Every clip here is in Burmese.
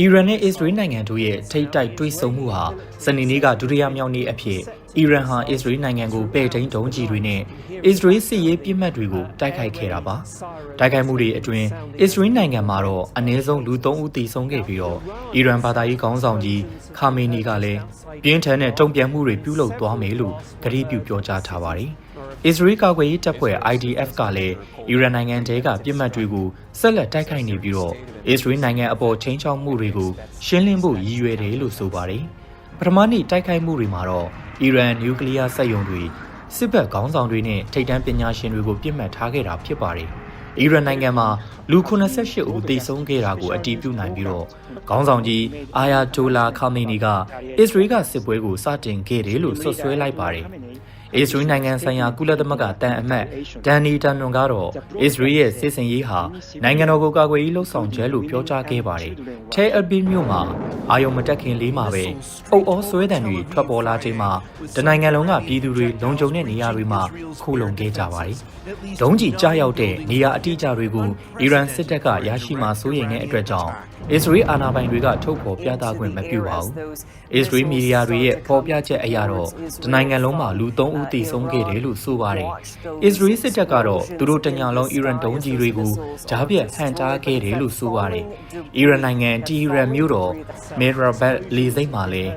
အီရန်နဲ့အစ္စရေးနိုင်ငံတို့ရဲ့ထိပ်တိုက်တွေ့ဆုံမှုဟာစနေနေ့ကဒုတိယမြောက်နေ့အဖြစ်အီရန်ဟာအစ္စရေးနိုင်ငံကိုပဲ့ထိန်ဒုံးကြီးတွေနဲ့အစ္စရေးစစ်ရေးပြစ်မှတ်တွေကိုတိုက်ခိုက်ခဲ့တာပါတိုက်ခိုက်မှုတွေအတွင်းအစ္စရေးနိုင်ငံမှာတော့အနည်းဆုံးလူ3ဦးသေဆုံးခဲ့ပြီးတော့အီရန်ဘာသာရေးခေါင်းဆောင်ကြီးခါမေနီကလည်းပြင်းထန်တဲ့တုံ့ပြန်မှုတွေပြုလုပ်သွားမယ်လို့ကတိပြုပြောကြားထားပါတယ်အစ္စရေးကာကွယ်ရေးတပ်ဖွဲ့ IDF ကလည်းအီရန်နိုင်ငံတဲကပြစ်မှတ်တွေကိုဆက်လက်တိုက်ခိုက်နေပြီးတော့အစ္စရေးနိုင်ငံအပေါ်ချိန်ချောက်မှုတွေကိုရှင်းလင်းဖို့ရည်ရွယ်တယ်လို့ဆိုပါတယ်။ ပထမနေ့တိုက်ခိုက်မှုတွေမှာတော့အီရန်နျူကလ িয়ার စက်ရုံတွေစစ်ဘက်ခေါင်းဆောင်တွေနဲ့ထိပ်တန်းပညာရှင်တွေကိုပြစ်မှတ်ထားခဲ့တာဖြစ်ပါတယ်။အီရန်နိုင်ငံမှာလူ88ဦးသေဆုံးခဲ့တာကိုအတည်ပြုနိုင်ပြီးတော့ခေါင်းဆောင်ကြီးအာယာတိုလာခါမေနီကအစ္စရေးကစစ်ပွဲကိုစတင်ခဲ့တယ်လို့ဆွဆွဲလိုက်ပါတယ်။ အစ္စရေးနိုင်ငံဆိုင်ရာကုလသမဂ္ဂတန်အမတ်ဒန်နီတန်နွန်ကတော့အစ္စရေးရဲ့စစ်စင်ရေးဟာနိုင်ငံတော်ကိုကာကွယ်ရေးလှုပ်ဆောင်ချက်လို့ပြောကြားခဲ့ပါတယ်။ထဲအဘီမြို့မှာအာယုံမတက်ခင်လေးမှာပဲအုပ်အောဆွဲတံတွေထွက်ပေါ်လာချိန်မှာတနိုင်ငံလုံးကပြည်သူတွေလုံခြုံတဲ့နေရာတွေမှာခိုလုံခဲ့ကြပါတယ်။ဒုံးကြီးကြားရောက်တဲ့နေရာအတိအကျတွေကိုအီရန်စစ်တပ်ကရရှိမှစိုးရိမ်တဲ့အတွက်ကြောင့်အစ္စရေးအာဏာပိုင်တွေကထုတ်ဖော်ပြသခွင့်မပြုပါဘူး။အစ္စရေးမီဒီယာတွေရဲ့ဖော်ပြချက်အရတော့တနိုင်ငံလုံးမှာလူ3ဦးသေဆုံးခဲ့တယ်လို့ဆိုပါတယ်။အစ္စရေးစစ်တပ်ကတော့သူတို့တညာလုံးအီရန်ဒုံးကြီးတွေကိုဂျားပြတ်ဟန်တားခဲ့တယ်လို့ဆိုပါတယ်။အီရန်နိုင်ငံတီဟီရန်မြို့တော်မေရာဘတ်လေစိတ်မှာလည်း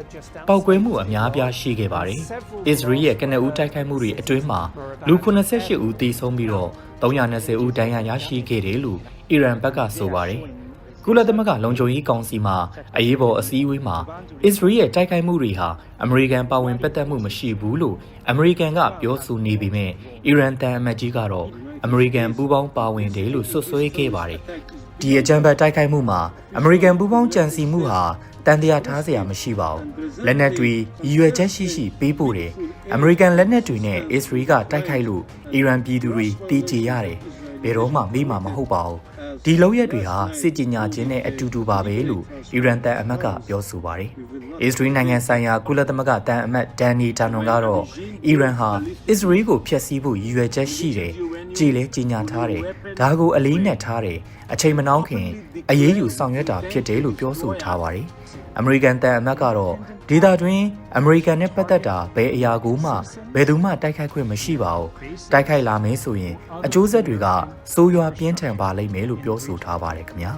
ပောက်ကွဲမှုအများပြားရှိခဲ့ပါတယ်။အစ္စရေးရဲ့ကနဦးတိုက်ခိုက်မှုတွေအတွင်းမှာလူ88ဦးသေဆုံးပြီးတော့320ဦးဒဏ်ရာရရှိခဲ့တယ်လို့အီရန်ဘက်ကဆိုပါတယ်။ ကုလသမဂ္ဂလုံခြုံရေးကောင်စီမှအရေးပေါ်အစည်းအဝေးမှာအစ္စရေးရဲ့တိုက်ခိုက်မှုတွေဟာအမေရိကန်ပါဝင်ပတ်သက်မှုမရှိဘူးလို့အမေရိကန်ကပြောဆိုနေပေမဲ့အီရန်တန်အမတ်ကြီးကတော့အမေရိကန်ပူးပေါင်းပါဝင်တယ်လို့ဆွဆွဲခဲ့ပါတယ်။ဒီအကြမ်းဖက်တိုက်ခိုက်မှုမှာအမေရိကန်ပူးပေါင်းကြံစီမှုဟာတန်တရားထားစရာမရှိပါဘူး။လက်နက်တွေရည်ရွယ်ချက်ရှိရှိပေးပို့တယ်။အမေရိကန်လက်နက်တွေနဲ့အစ္စရေးကတိုက်ခိုက်လို့အီရန်ပြည်သူတွေတည်ကြည်ရတယ်။ဘယ်တော့မှမေးမှာမဟုတ်ပါဘူး။ ဒီလောက်ရက်တွေဟာစစ်ကြညာခြင်းနဲ့အတူတူပါပဲလို့အီရန်တန်အမတ်ကပြောဆိုပါတယ်။အစ္စရေးနိုင်ငံဆိုင်ရာကုလသမဂ္ဂတန်အမတ်ဒန်နီတာနွန်ကတော့အီရန်ဟာအစ္စရေးကိုဖျက်ဆီးဖို့ရည်ရွယ်ချက်ရှိတယ်။ ကြည်လဲကြီးညာထားတယ်။ဒါကိုအလေးနက်ထားတယ်။အချိန်မနှောင်းခင်အရေးယူဆောင်ရွက်တာဖြစ်တယ်လို့ပြောဆိုထားပါတယ်။အမေရိကန်တန်အမတ်ကတော့ဒေတာတွင်အမေရိကန်နဲ့ပတ်သက်တာဘယ်အရာကိုမှဘယ်သူမှတိုက်ခိုက်ခွင့်မရှိပါဘူးတိုက်ခိုက်လာမယ်ဆိုရင်အကျိုးဆက်တွေကစိုးရွားပြင်းထန်ပါလိမ့်မယ်လို့ပြောဆိုထားပါတယ်ခင်ဗျာ